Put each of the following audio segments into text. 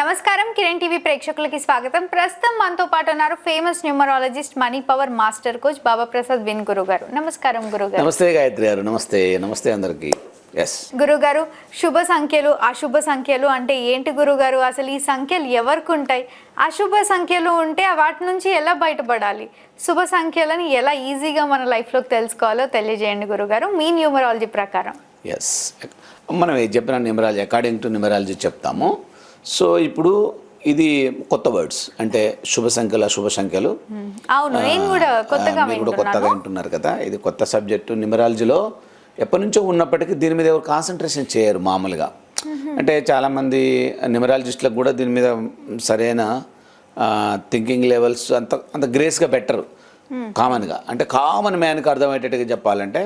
నమస్కారం. కిరణ్ టీవీ ప్రేక్షకులకి స్వాగతం. ప్రస్తుతం మనతో పాటు ఉన్నారు famous numerologist money power master coach Baba Prasad Win Guru garu నమస్కారం గురుగారు. నమస్తే గాయత్రి గారు. నమస్తే. నమస్తే అందరికి. గురుగారు శుభ సంఖ్యలు అశుభ సంఖ్యలు అంటే ఏంటి గురుగారు? అసలు ఈ సంఖ్యలు ఎవరికి ఉంటాయి? అశుభ సంఖ్యలు ఉంటే వాటి నుంచి ఎలా బయటపడాలి? శుభ సంఖ్యలను ఎలా ఈజీగా మన లైఫ్లోకి తెలుసుకోవాలో తెలియజేయండి గురుగారు. మీ న్యూమరాలజీ ప్రకారం. ఎస్ మనం చెప్పిన న్యూమరాలజీ అకార్డింగ్ టు న్యూమరాలజీ చెప్తాము. సో ఇప్పుడు ఇది కొత్త వర్డ్స్ అంటే శుభ సంఖ్యలు అశుభ సంఖ్యలు. అవును నేను కూడా కొత్తగా కూడా కొత్తగా వింటున్నారు కదా. ఇది కొత్త సబ్జెక్టు. న్యూమరాలజీలో ఎప్పటి నుంచో ఉన్నప్పటికీ దీని మీద ఎవరు కాన్సన్ట్రేషన్ చేయరు మామూలుగా. అంటే చాలామంది న్యూమరాలజిస్టులకు కూడా దీని మీద సరైన థింకింగ్ లెవెల్స్ అంత అంత గ్రేస్గా పెట్టరు. కామన్గా అంటే కామన్ మ్యాన్కి అర్థమయ్యేటట్టుగా చెప్పాలంటే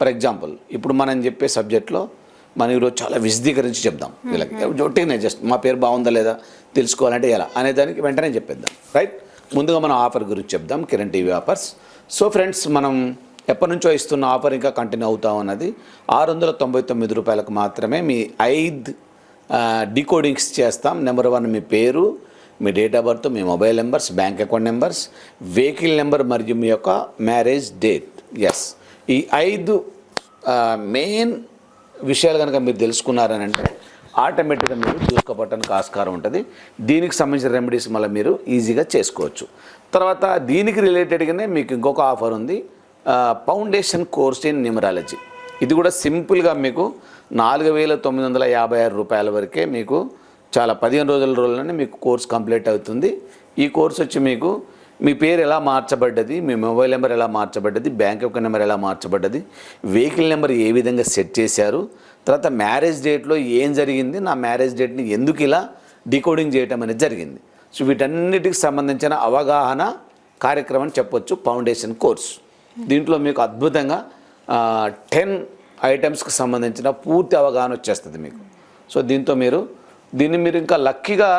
ఫర్ ఎగ్జాంపుల్ ఇప్పుడు మనం చెప్పే సబ్జెక్ట్లో మనం ఈరోజు చాలా విశదీకరించి చెప్దాం. వీళ్ళకి. ఒట్టిగానే జస్ట్ మా పేరు బాగుందా లేదా తెలుసుకోవాలంటే ఎలా అనే దానికి వెంటనే చెప్పేద్దాం. రైట్ ముందుగా మనం ఆఫర్ గురించి చెప్దాం. Kiran TV offers. So friends మనం ఎప్పటి నుంచో ఇస్తున్న ఆఫర్ ఇంకా కంటిన్యూ అవుతా ఉన్నది ఆరు వందల తొంభై తొమ్మిది రూపాయలకు మాత్రమే మీ ఐదు డీకోడింగ్స్ చేస్తాం. నెంబర్ వన్ మీ పేరు మీ date of birth me mobile numbers bank account numbers vehicle number మరియు మీ యొక్క మ్యారేజ్ డేట్. ఎస్ ఈ ఐదు మెయిన్ విషయాలు కనుక మీరు తెలుసుకున్నారని అంటే ఆటోమేటిక్గా మీరు చూసుకోవటానికి ఆస్కారం ఉంటుంది. దీనికి సంబంధించిన రెమెడీస్ మళ్ళీ మీరు ఈజీగా చేసుకోవచ్చు. తర్వాత దీనికి రిలేటెడ్గానే మీకు ఇంకొక ఆఫర్ ఉంది. ఫౌండేషన్ కోర్స్ ఇన్ న్యూమరాలజీ ఇది కూడా సింపుల్గా మీకు నాలుగు వేల తొమ్మిది వందల యాభై ఆరు రూపాయల వరకే మీకు చాలా పదిహేను రోజుల రోజుల్లోనే మీకు కోర్స్ కంప్లీట్ అవుతుంది. ఈ కోర్స్ వచ్చి మీకు మీ పేరు ఎలా మార్చబడ్డది? మీ మొబైల్ నెంబర్ ఎలా మార్చబడ్డది? బ్యాంక్ అకౌంట్ నెంబర్ ఎలా మార్చబడ్డది? వెహికల్ నెంబర్ ఏ విధంగా సెట్ చేశారు? తర్వాత మ్యారేజ్ డేట్లో ఏం జరిగింది? నా మ్యారేజ్ డేట్ని ఎందుకు ఇలా డికోడింగ్ చేయటం అనేది జరిగింది. సో వీటన్నిటికి సంబంధించిన అవగాహన కార్యక్రమం అని చెప్పొచ్చు ఫౌండేషన్ కోర్స్. దీంట్లో మీకు అద్భుతంగా టెన్ ఐటమ్స్కి సంబంధించిన పూర్తి అవగాహన వచ్చేస్తుంది మీకు. సో దీంతో మీరు దీన్ని మీరు ఇంకా లక్కీగా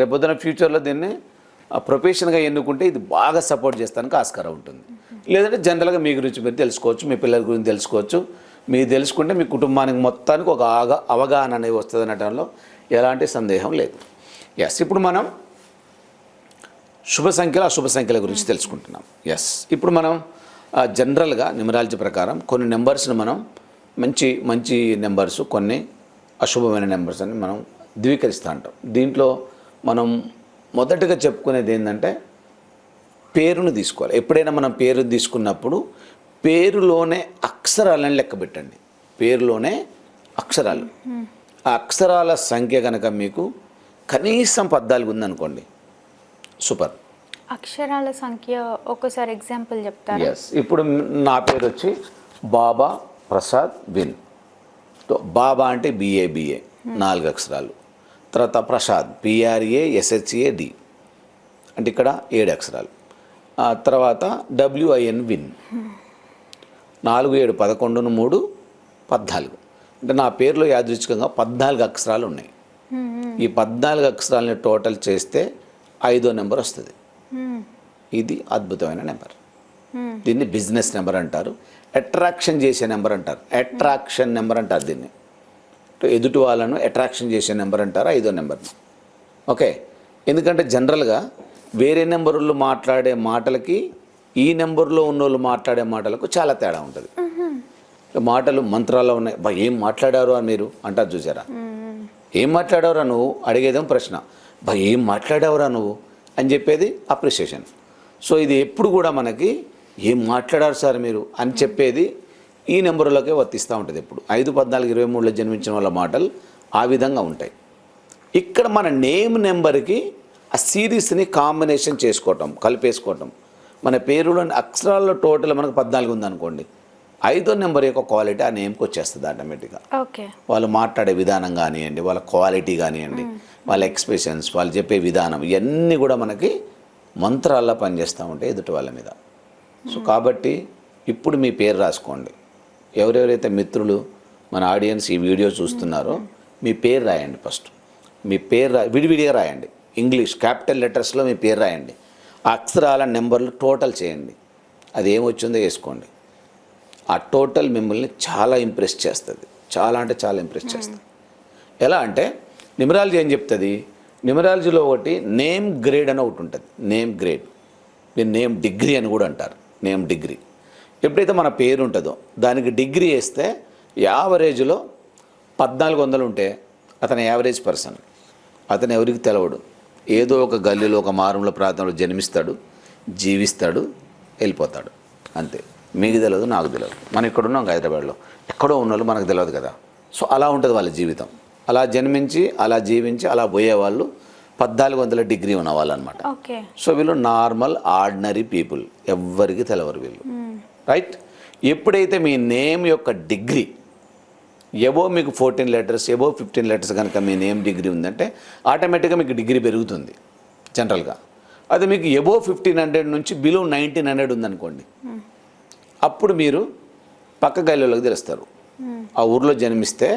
రేపొద్దున ఫ్యూచర్లో దీన్ని ప్రొఫెషన్గా ఎన్నుకుంటే ఇది బాగా సపోర్ట్ చేస్తానికి ఆస్కారం ఉంటుంది. లేదంటే జనరల్గా మీ గురించి మీరు తెలుసుకోవచ్చు మీ పిల్లల గురించి తెలుసుకోవచ్చు. మీరు తెలుసుకుంటే మీ కుటుంబానికి మొత్తానికి ఒక అవగాహన అనేది వస్తుంది అనటంలో ఎలాంటి సందేహం లేదు. ఎస్ ఇప్పుడు మనం శుభ సంఖ్యలు అశుభ సంఖ్యల గురించి తెలుసుకుంటున్నాం. ఎస్ ఇప్పుడు మనం ఆ, జనరల్గా న్యూమరాలజీ ప్రకారం కొన్ని నెంబర్స్ని మనం మంచి మంచి నెంబర్స్ కొన్ని అశుభమైన నెంబర్స్ అని మనం ధృవీకరిస్తూ ఉంటాం. దీంట్లో మనం మొదటగా చెప్పుకునేది ఏంటంటే పేరును తీసుకోవాలి. ఎప్పుడైనా మనం పేరు తీసుకున్నప్పుడు పేరులోనే అక్షరాలను లెక్క పెట్టండి. పేరులోనే అక్షరాలు. ఆ అక్షరాల సంఖ్య కనుక మీకు కనీసం పద్నాలుగు ఉందనుకోండి. సూపర్. అక్షరాల సంఖ్య ఒక్కసారి ఎగ్జాంపుల్ చెప్తారా? ఎస్ ఇప్పుడు నా పేరు వచ్చి బాబా ప్రసాద్ విన్తో బాబా అంటే బిఏ బిఏ నాలుగు అక్షరాలు. తర్వాత ప్రసాద్ పిఆర్ఏ ఎస్హెచ్ఏ డి. అంటే ఇక్కడ ఏడు అక్షరాలు. ఆ తర్వాత డబ్ల్యూఐఎన్ విన్. నాలుగు ఏడు పదకొండును మూడు పద్నాలుగు. అంటే నా పేరులో యాదృచ్ఛికంగా పద్నాలుగు అక్షరాలు ఉన్నాయి. ఈ పద్నాలుగు అక్షరాలని టోటల్ చేస్తే ఐదో నెంబర్ వస్తుంది. ఇది అద్భుతమైన నెంబర్. దీన్ని బిజినెస్ నెంబర్ అంటారు. అట్రాక్షన్ చేసే నెంబర్ అంటారు. అట్రాక్షన్ నెంబర్ అంటారు దీన్ని. ఎదుటి వాళ్ళను అట్రాక్షన్ చేసే నెంబర్ అంటారు? ఐదో నెంబర్ ఓకే. ఎందుకంటే జనరల్గా వేరే నెంబర్లు మాట్లాడే మాటలకి ఈ నెంబర్లో ఉన్న వాళ్ళు మాట్లాడే మాటలకు చాలా తేడా ఉంటుంది. మాటలు మంత్రాల్లో ఉన్నాయి. బా ఏం మాట్లాడారు అని మీరు అంటారు చూసారా? ఏం మాట్లాడావురా నువ్వు అడిగేదేం ప్రశ్న. బా ఏం మాట్లాడావురా నువ్వు? అని చెప్పేది అప్రిషియేషన్ సో ఇది ఎప్పుడు కూడా మనకి ఏం మాట్లాడారు సార్ మీరు? అని చెప్పేది ఈ నెంబర్లకే వర్తిస్తూ ఉంటుంది ఎప్పుడు. ఐదు పద్నాలుగు ఇరవై మూడులో జన్మించిన వాళ్ళ మాటలు ఆ విధంగా ఉంటాయి. ఇక్కడ మన నేమ్ నెంబర్కి ఆ సిరీస్ని కాంబినేషన్ చేసుకోవటం కలిపేసుకోవటం. మన పేరులోని అక్షరాల్లో టోటల్ మనకు పద్నాలుగు ఉందనుకోండి. ఐదో నెంబర్ యొక్క క్వాలిటీ ఆ నేమ్కి వచ్చేస్తుంది ఆటోమేటిక్గా. ఓకే. వాళ్ళు మాట్లాడే విధానం కానివ్వండి వాళ్ళ క్వాలిటీ కానివ్వండి వాళ్ళ ఎక్స్ప్రెషన్స్ వాళ్ళు చెప్పే విధానం ఇవన్నీ కూడా మనకి మంత్రాల్లో పనిచేస్తూ ఉంటాయి ఎదుటి వాళ్ళ మీద. సో కాబట్టి ఇప్పుడు మీ పేరు రాసుకోండి. ఎవరెవరైతే మిత్రులు మన ఆడియన్స్ ఈ వీడియో చూస్తున్నారో మీ పేరు రాయండి ఫస్ట్. మీ పేరు రా విడివిడిగా రాయండి. ఇంగ్లీష్ క్యాపిటల్ లెటర్స్లో మీ పేరు రాయండి. ఆ అక్షరాల నెంబర్లు టోటల్ చేయండి. అది ఏమొచ్చిందో వేసుకోండి. ఆ టోటల్ మిమ్మల్ని చాలా ఇంప్రెస్ చేస్తుంది. చాలా అంటే చాలా ఇంప్రెస్ చేస్తుంది. ఎలా అంటే నిమరాలజీ ఏం చెప్తుంది? న్యూమరాలజీలో ఒకటి నేమ్ గ్రేడ్ అని ఒకటి ఉంటుంది. Name grade. మీరు నేమ్ డిగ్రీ అని కూడా అంటారు. Name degree. ఎప్పుడైతే మన పేరు ఉంటుందో దానికి డిగ్రీ వేస్తే యావరేజ్లో పద్నాలుగు వందలు ఉంటే అతను యావరేజ్ పర్సన్. అతను ఎవరికి తెలవడు. ఏదో ఒక గల్లీలో ఒక మారుమూల ప్రాంతంలో జన్మిస్తాడు జీవిస్తాడు వెళ్ళిపోతాడు. అంతే. మీకు తెలియదు నాకు తెలియదు మనం ఇక్కడ ఉన్నాం హైదరాబాద్లో. ఎక్కడో ఉన్న వాళ్ళు మనకు తెలియదు కదా. సో అలా ఉంటుంది వాళ్ళ జీవితం. అలా జన్మించి అలా జీవించి అలా పోయేవాళ్ళు పద్నాలుగు వందల డిగ్రీ ఉన్న వాళ్ళు అనమాట సో వీళ్ళు నార్మల్ ఆర్డినరీ పీపుల్. ఎవ్వరికి తెలవరు వీళ్ళు. రైట్ ఎప్పుడైతే మీ నేమ్ యొక్క డిగ్రీ ఎబో మీకు fourteen letters above fifteen letters కనుక మీ నేమ్ డిగ్రీ ఉందంటే ఆటోమేటిక్గా మీకు డిగ్రీ పెరుగుతుంది జనరల్గా అది మీకు ఎబో ఫిఫ్టీన్ హండ్రెడ్ నుంచి బిలో నైన్టీన్ హండ్రెడ్ ఉందనుకోండి. అప్పుడు మీరు పక్క గల్లీలోకి తెలుస్తారు ఆ ఊర్లో జన్మిస్తే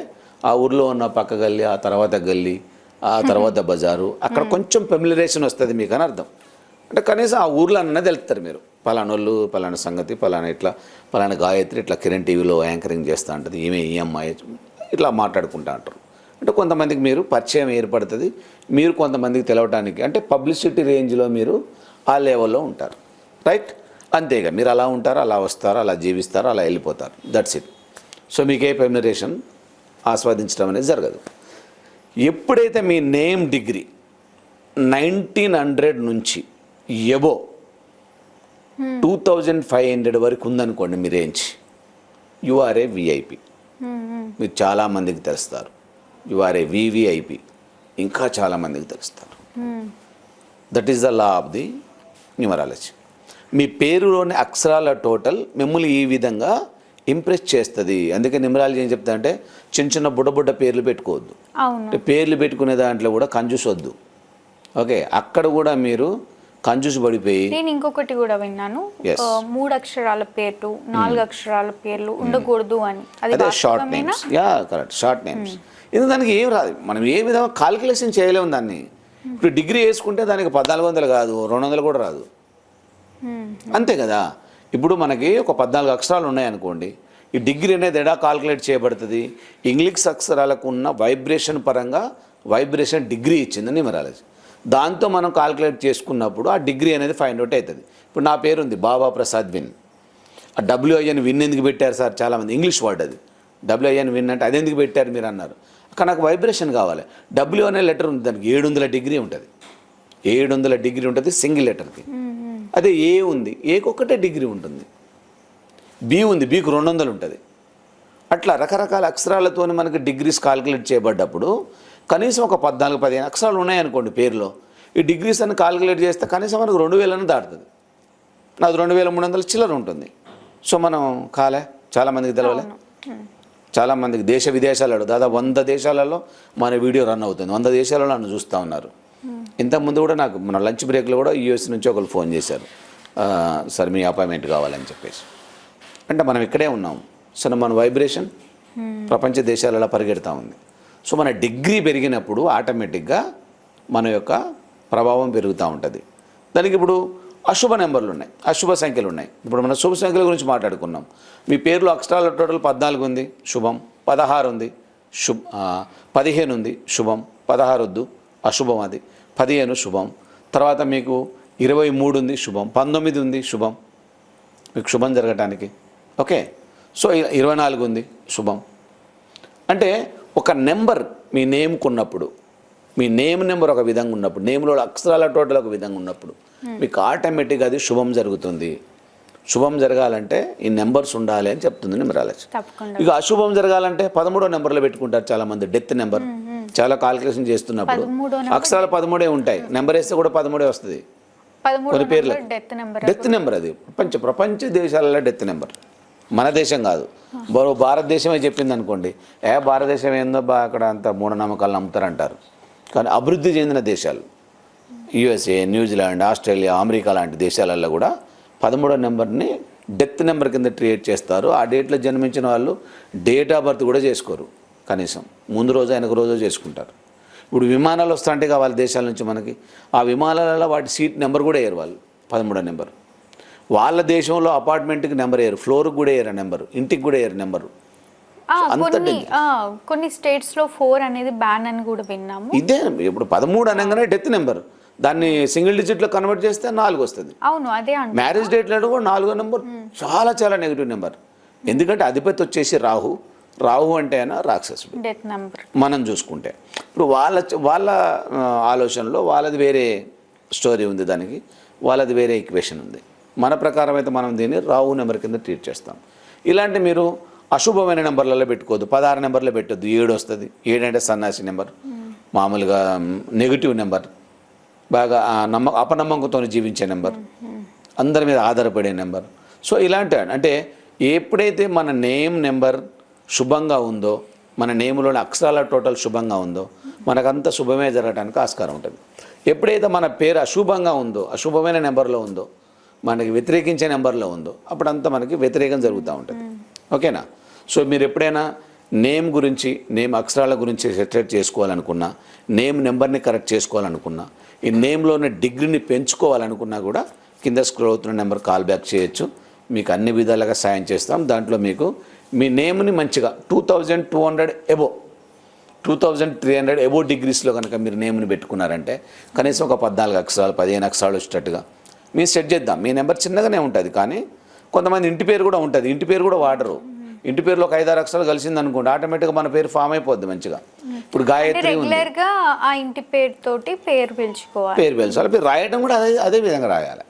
ఆ ఊర్లో ఉన్న పక్క గల్లీ ఆ తర్వాత గల్లీ ఆ తర్వాత బజారు అక్కడ కొంచెం ఫెమిలరేషన్ వస్తుంది మీకు అని అర్థం. అంటే కనీసం ఆ ఊర్లో అన్నది తెలుస్తారు మీరు. పలానా వాళ్ళు పలానా సంగతి పలానా ఇట్లా పలానా గాయత్రి ఇట్లా కిరణ్ టీవీలో యాంకరింగ్ చేస్తూ ఉంటుంది ఈమె ఈ అమ్మాయి ఇట్లా మాట్లాడుకుంటూ ఉంటారు. అంటే కొంతమందికి మీరు పరిచయం ఏర్పడుతుంది మీరు కొంతమందికి తెలవటానికి అంటే పబ్లిసిటీ రేంజ్లో మీరు ఆ లెవెల్లో ఉంటారు. రైట్? అంతేగా మీరు అలా ఉంటారు అలా వస్తారు అలా జీవిస్తారు అలా వెళ్ళిపోతారు. దట్స్ ఇట్ సో మీకు ఏ ఫెమినరేషన్ ఆస్వాదించడం అనేది జరగదు. ఎప్పుడైతే మీ నేమ్ డిగ్రీ నైన్టీన్ హండ్రెడ్ నుంచి above two thousand five hundred వరకు ఉందనుకోండి మీ range. You are a VIP మీరు చాలామందికి తెలుస్తారు. యు ఆర్ ఏ వివిఐపి ఇంకా చాలామందికి తెలుస్తారు. That is the law of the numerology మీ పేరులోని అక్షరాల టోటల్ మిమ్మల్ని ఈ విధంగా ఇంప్రెస్ చేస్తుంది. అందుకే న్యూమరాలజీ ఏం చెప్తా అంటే చిన్న చిన్న బుడ్డ బుడ్డ పేర్లు పెట్టుకోవద్దు. పేర్లు పెట్టుకునే దాంట్లో కూడా కంజూస్ వద్దు. ఓకే అక్కడ కూడా మీరు కంజూస్ పడిపోయి నేను ఇంకొకటి కూడా విన్నాను. మూడు అక్షరాల పేర్లు నాలుగు అక్షరాల పేర్లు ఉండకూడదు అని. అది short? Names yeah correct short names ఇది దానికి ఏం రాదు? మనం ఏ విధంగా కాలిక్యులేషన్ చేయలేము దాన్ని. ఇప్పుడు డిగ్రీ వేసుకుంటే దానికి పద్నాలుగు వందలు కాదు రెండు వందలు కూడా రాదు. మ్మ్. అంతే కదా? ఇప్పుడు మనకి ఒక పద్నాలుగు అక్షరాలు ఉన్నాయనుకోండి ఈ డిగ్రీ అనేది ఎడా కాల్కులేట్ చేయబడుతుంది? ఇంగ్లీష్ అక్షరాలకు ఉన్న వైబ్రేషన్ పరంగా వైబ్రేషన్ డిగ్రీ ఇచ్చింది న్యూమరాలజీ దాంతో మనం కాల్కులేట్ చేసుకున్నప్పుడు ఆ డిగ్రీ అనేది ఫైండ్ అవుట్ అవుతుంది. ఇప్పుడు నా పేరు ఉంది బాబా ప్రసాద్ విన్. ఆ డబ్ల్యూఐఎన్ విన్ ఎందుకు పెట్టారు సార్ చాలామంది? ఇంగ్లీష్ వర్డ్ అది. డబ్ల్యూఐఎన్ విన్ అంటే అది ఎందుకు పెట్టారు మీరు అన్నారు. అక్కడ నాకు వైబ్రేషన్ కావాలి. డబ్ల్యూ అనే లెటర్ ఉంది దానికి ఏడు వందల డిగ్రీ ఉంటుంది. ఏడు వందల డిగ్రీ ఉంటుంది సింగిల్ లెటర్కి. అదే ఏ ఉంది? ఏకొక్కటే డిగ్రీ ఉంటుంది. బి ఉంది బీకు రెండు వందలు ఉంటుంది. అట్లా రకరకాల అక్షరాలతో మనకి డిగ్రీస్ కాల్కులేట్ చేయబడ్డప్పుడు కనీసం ఒక పద్నాలుగు పదిహేను అక్షరాలు ఉన్నాయనుకోండి పేరులో. ఈ డిగ్రీస్ అన్ని కాల్కులేట్ చేస్తే కనీసం మనకు రెండు వేలని దాటుతుంది. నాది రెండు వేల మూడు వందల చిల్లర ఉంటుంది. సో మనం కాలే? చాలామందికి తెలవలే? చాలామందికి దేశ విదేశాలలో దాదాపు వంద దేశాలలో మన వీడియో రన్ అవుతుంది. వంద దేశాలలో నన్ను చూస్తూ ఉన్నారు. ఇంతకుముందు కూడా నాకు మన లంచ్ బ్రేక్లో కూడా యూఎస్ నుంచి ఒకరు ఫోన్ చేశారు. "ఆ, సార్ మీ అపాయింట్మెంట్ కావాలని చెప్పేసి. అంటే మనం ఇక్కడే ఉన్నాం. సో మన వైబ్రేషన్ ప్రపంచ దేశాలలో పరిగెడతా ఉంది. సో మన డిగ్రీ పెరిగినప్పుడు ఆటోమేటిక్గా మన యొక్క ప్రభావం పెరుగుతూ ఉంటుంది. దానికి ఇప్పుడు అశుభ నెంబర్లు ఉన్నాయి అశుభ సంఖ్యలు ఉన్నాయి. ఇప్పుడు మనం శుభ సంఖ్యల గురించి మాట్లాడుకున్నాం. మీ పేర్లో అక్షరాల టోటల్ పద్నాలుగు ఉంది శుభం పదహారు ఉంది శుభ పదిహేను ఉంది శుభం పదహారు వద్దు అశుభం అది పదిహేను శుభం. తర్వాత మీకు ఇరవై మూడు ఉంది శుభం పంతొమ్మిది ఉంది శుభం. మీకు శుభం జరగటానికి. ఓకే? సో ఇరవై నాలుగు ఉంది శుభం. అంటే ఒక నెంబర్ మీ నేమ్కు ఉన్నప్పుడు మీ నేమ్ నెంబర్ ఒక విధంగా ఉన్నప్పుడు నేమ్లో అక్షరాల టోటల్ ఒక విధంగా ఉన్నప్పుడు మీకు ఆటోమేటిక్గా అది శుభం జరుగుతుంది. శుభం జరగాలంటే ఈ నెంబర్స్ ఉండాలి అని చెప్తుంది తప్పకుండా. ఇక అశుభం జరగాలంటే పదమూడో నెంబర్లో పెట్టుకుంటారు చాలా మంది డెత్ నెంబర్. చాలా కాల్కులేషన్ చేస్తున్నప్పుడు. అక్షరాలు పదమూడే ఉంటాయి. నెంబర్ వేస్తే కూడా పదమూడే వస్తుంది. కొన్ని పేర్లు. డెత్ నెంబర్ అది. ప్రపంచ ప్రపంచ దేశాలలో డెత్ నెంబర్. మన దేశం కాదు. బరువు భారతదేశమే చెప్పింది అనుకోండి ఏ భారతదేశం ఏందో బా అక్కడ అంత మూఢనమ్మకాలు నమ్ముతారంటారు. కానీ అభివృద్ధి చెందిన దేశాలు యుఎస్ఏ న్యూజిలాండ్ ఆస్ట్రేలియా అమెరికా లాంటి దేశాలలో కూడా పదమూడో నెంబర్ని డెత్ నెంబర్ కింద క్రియేట్ చేస్తారు. ఆ డేట్లో జన్మించిన వాళ్ళు డేట్ ఆఫ్ బర్త్ కూడా చేసుకోరు కనీసం. ముందు రోజు వెనక రోజు చేసుకుంటారు. ఇప్పుడు విమానాలు వస్తుంటే వాళ్ళ దేశాల నుంచి మనకి. ఆ విమానాలలో వాటి సీట్ నెంబర్ కూడా వేయరు వాళ్ళు పదమూడో నెంబర్. వాళ్ళ దేశంలో అపార్ట్మెంట్కి నెంబర్ వేయరు ఫ్లోర్కి కూడా వేయరు నెంబరు ఇంటికి కూడా వేయరు నెంబరు. కొన్ని స్టేట్స్లో ఫోర్ అనేది బ్యాన్ అని కూడా విన్నాము. ఇదే ఇప్పుడు పదమూడు అనగానే డెత్ నెంబర్. దాన్ని సింగిల్ డిజిట్లో కన్వర్ట్ చేస్తే నాలుగు వస్తుంది. అవును అదే అంట మ్యారేజ్ డేట్లో కూడా నాలుగో నెంబర్. చాలా చాలా నెగిటివ్ నెంబర్. ఎందుకంటే అధిపతి వచ్చేసి రాహు. రాహు అంటే అయినా రాక్షసుడు. Death number. మనం చూసుకుంటే. ఇప్పుడు వాళ్ళ వాళ్ళ ఆలోచనలో వాళ్ళది వేరే స్టోరీ ఉంది దానికి. వాళ్ళది వేరే ఈక్వేషన్ ఉంది. మన ప్రకారం అయితే మనం దీన్ని రావు నెంబర్ కింద ట్రీట్ చేస్తాం. ఇలాంటి మీరు అశుభమైన నెంబర్లలో పెట్టుకోవద్దు. పదహారు నెంబర్లో పెట్టద్దు. ఏడు వస్తుంది. ఏడంటే సన్నాసి నెంబర్. మామూలుగా నెగిటివ్ నెంబర్. బాగా నమ్మ అపనమ్మకంతో జీవించే నెంబర్. అందరి మీద ఆధారపడే నెంబర్. సో ఇలాంటి అంటే ఎప్పుడైతే మన నేమ్ నెంబర్ శుభంగా ఉందో మన నేములోని అక్షరాల టోటల్ శుభంగా ఉందో మనకంతా శుభమే జరగడానికి ఆస్కారం ఉంటుంది. ఎప్పుడైతే మన పేరు అశుభంగా ఉందో అశుభమైన నెంబర్లో ఉందో మనకి వ్యతిరేకించే నెంబర్లో ఉందో అప్పుడంతా మనకి వ్యతిరేకం జరుగుతూ ఉంటుంది. ఓకేనా? సో మీరు ఎప్పుడైనా నేమ్ గురించి నేమ్ అక్షరాల గురించి సెటరేట్ చేసుకోవాలనుకున్నా నేమ్ నెంబర్ని కరెక్ట్ చేసుకోవాలనుకున్నా ఈ నేమ్లోనే డిగ్రీని పెంచుకోవాలనుకున్నా కూడా కింద స్క్రోల్ అవుతున్న నెంబర్ కాల్ బ్యాక్ చేయొచ్చు. మీకు అన్ని విధాలుగా సాయం చేస్తాం. దాంట్లో మీకు మీ నేమ్ని మంచిగా two thousand two hundred above two thousand three hundred above డిగ్రీస్లో కనుక మీరు నేమ్ని పెట్టుకున్నారంటే కనీసం ఒక పద్నాలుగు అక్షరాలు పదిహేను అక్షరాలు వచ్చేటట్టుగా మీరు సెట్ చేద్దాం. మీ నెంబర్ చిన్నగానే ఉంటుంది కానీ కొంతమంది ఇంటి పేరు కూడా ఉంటుంది. ఇంటి పేరు కూడా వాడరు. ఇంటి పేరులో ఒక ఐదారు అక్షరాలు కలిసింది అనుకోండి ఆటోమేటిక్గా మన పేరు ఫామ్ అయిపోద్ది మంచిగా. ఇప్పుడు గాయత్రి ఉంది. రెగ్యులర్గా ఆ ఇంటి పేరు పేరు పిలుచుకోవాలి. పేరు మీరు రాయడం కూడా అదే అదే విధంగా రాయాలి.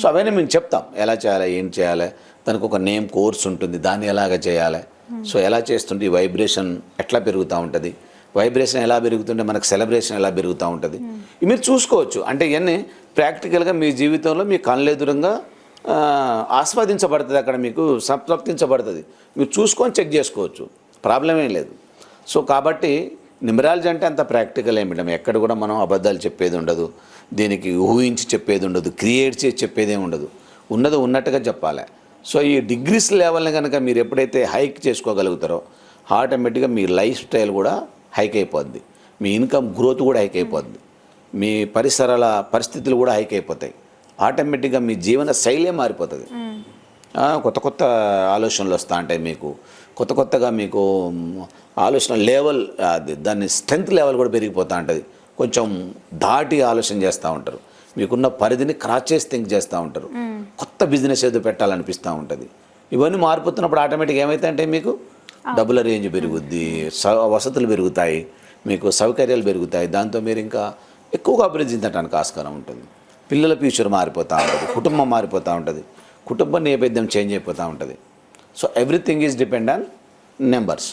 సో అవన్నీ మేము చెప్తాం. ఎలా చేయాలి ఏం చేయాలి దానికి ఒక నేమ్ కోర్స్ ఉంటుంది దాన్ని ఎలాగ చేయాలి. సో ఎలా చేస్తుంటే ఈ వైబ్రేషన్ ఎట్లా పెరుగుతూ ఉంటుంది? వైబ్రేషన్ ఎలా పెరుగుతుంటే మనకు సెలబ్రేషన్ ఎలా పెరుగుతూ ఉంటుంది. మీరు చూసుకోవచ్చు. అంటే ఇవన్నీ ప్రాక్టికల్గా మీ జీవితంలో మీ కళ్ళెదురుగా ఆస్వాదించబడుతుంది అక్కడ మీకు సంతృప్తించబడుతుంది మీరు చూసుకొని చెక్ చేసుకోవచ్చు. ప్రాబ్లం ఏం లేదు. సో కాబట్టి నిమరాలజీ అంటే అంత ప్రాక్టికల్ ఏమి మేడం. ఎక్కడ కూడా మనం అబద్ధాలు చెప్పేది ఉండదు. దీనికి ఊహించి చెప్పేది ఉండదు. క్రియేట్ చేసి చెప్పేదే ఉండదు. ఉన్నది ఉన్నట్టుగా చెప్పాలి. సో ఈ డిగ్రీస్ లెవెల్ని కనుక మీరు ఎప్పుడైతే హైక్ చేసుకోగలుగుతారో ఆటోమేటిక్గా మీ లైఫ్ స్టైల్ కూడా హైక్ అయిపోద్ది మీ ఇన్కమ్ గ్రోత్ కూడా హైక్ అయిపోద్ది మీ పరిసరాల పరిస్థితులు కూడా హైక్ అయిపోతాయి ఆటోమేటిక్గా మీ జీవన శైలే మారిపోతుంది. కొత్త కొత్త ఆలోచనలు వస్తూ ఉంటాయి మీకు. కొత్త కొత్తగా మీకు ఆలోచన లెవెల్ అది దాని స్ట్రెంగ్త్ లెవెల్ కూడా పెరిగిపోతూ ఉంటుంది. కొంచెం దాటి ఆలోచన చేస్తూ ఉంటారు. మీకున్న పరిధిని క్రాస్ చేసి థింక్ చేస్తూ ఉంటారు. కొత్త బిజినెస్ ఏదో పెట్టాలనిపిస్తూ ఉంటుంది. ఇవన్నీ మారిపోతున్నప్పుడు ఆటోమేటిక్ ఏమవుతాయంటే మీకు? డబ్బుల రేంజ్ పెరుగుద్ది వసతులు పెరుగుతాయి మీకు సౌకర్యాలు పెరుగుతాయి దాంతో మీరు ఇంకా ఎక్కువగా అభివృద్ధి చెందడానికి ఆస్కారం ఉంటుంది. పిల్లల ఫ్యూచర్ మారిపోతూ ఉంటుంది కుటుంబం మారిపోతూ ఉంటుంది కుటుంబ నేపథ్యం చేంజ్ అయిపోతూ ఉంటుంది. So everything is depend on numbers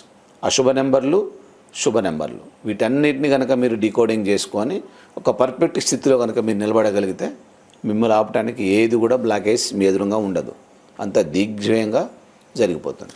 అశుభ నెంబర్లు శుభ నెంబర్లు. వీటన్నిటిని కనుక మీరు డీకోడింగ్ చేసుకొని ఒక పర్ఫెక్ట్ స్థితిలో కనుక మీరు నిలబడగలిగితే మిమ్మల్ని ఆపడానికి ఏది కూడా బ్లాకేజ్ మీ ఎదురుగా ఉండదు. అంత దిగ్విజయంగా జరిగిపోతుంది.